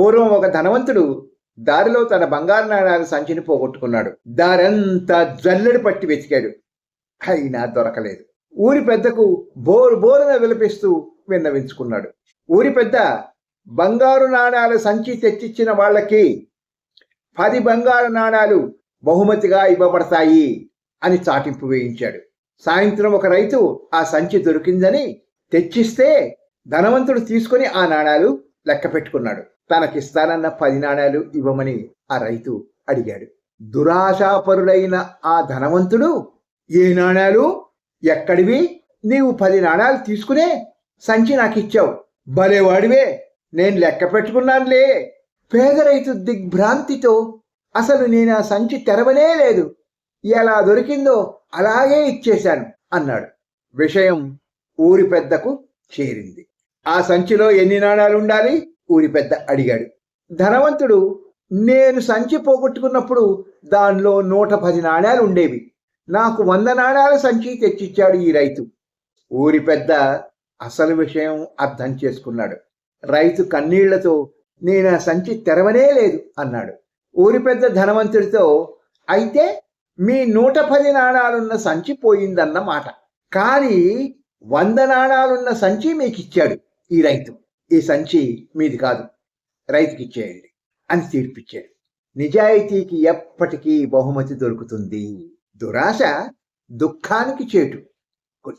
పూర్వం ఒక ధనవంతుడు దారిలో తన బంగారు నాణాల సంచిని పోగొట్టుకున్నాడు. దారంతా జల్లెడు పట్టి వెతికాడు. అయినా దొరకలేదు. ఊరి పెద్దకు బోరు బోరున విలపిస్తూ విన్నవించుకున్నాడు. ఊరి పెద్ద బంగారు నాణాల సంచి తెచ్చిచ్చిన వాళ్ళకి పది బంగారు నాణాలు బహుమతిగా ఇవ్వబడతాయి అని చాటింపు వేయించాడు. సాయంత్రం ఒక రైతు ఆ సంచి దొరికిందని తెచ్చిస్తే ధనవంతుడు తీసుకుని ఆ నాణాలు లెక్క పెట్టుకున్నాడు. తనకిస్తానన్న పది నాణాలు ఇవ్వమని ఆ రైతు అడిగాడు. దురాశాపరుడైన ఆ ధనవంతుడు ఏ నాణాలు ఎక్కడివి? నీవు పది నాణాలు తీసుకునే సంచి నాకు ఇచ్చావు భలేవాడివే నేను లెక్క పెట్టుకున్నానులే. పేద రైతు దిగ్భ్రాంతితో అసలు నేను ఆ సంచి తెరవనే లేదు. ఎలా దొరికిందో అలాగే ఇచ్చేశాను అన్నాడు. విషయం ఊరి పెద్దకు చేరింది. ఆ సంచిలో ఎన్ని నాణాలు ఉండాలి? ఊరి పెద్ద అడిగాడు. ధనవంతుడు నేను సంచి పోగొట్టుకున్నప్పుడు దానిలో నూట పది నాణాలు ఉండేవి. నాకు వంద నాణాల సంచి తెచ్చిచ్చాడు ఈ రైతు. ఊరి పెద్ద అసలు విషయం అర్థం చేసుకున్నాడు. రైతు కన్నీళ్ళతో నేను ఆ సంచి తెరవనే లేదు అన్నాడు. ఊరి పెద్ద ధనవంతుడితో అయితే మీ నూట పది నాణాలున్న సంచి పోయిందన్న మాట కానీ వంద నాణాలున్న సంచి మీకు ఇచ్చాడు ఈ రైతు ఈ సంచి మీది కాదు. రైతుకి ఇచ్చేయండి. అని తీర్పిచ్చాడు. నిజాయితీకి ఎప్పటికీ బహుమతి దొరుకుతుంది. దురాశ దుఃఖానికి చేటు. గుడ్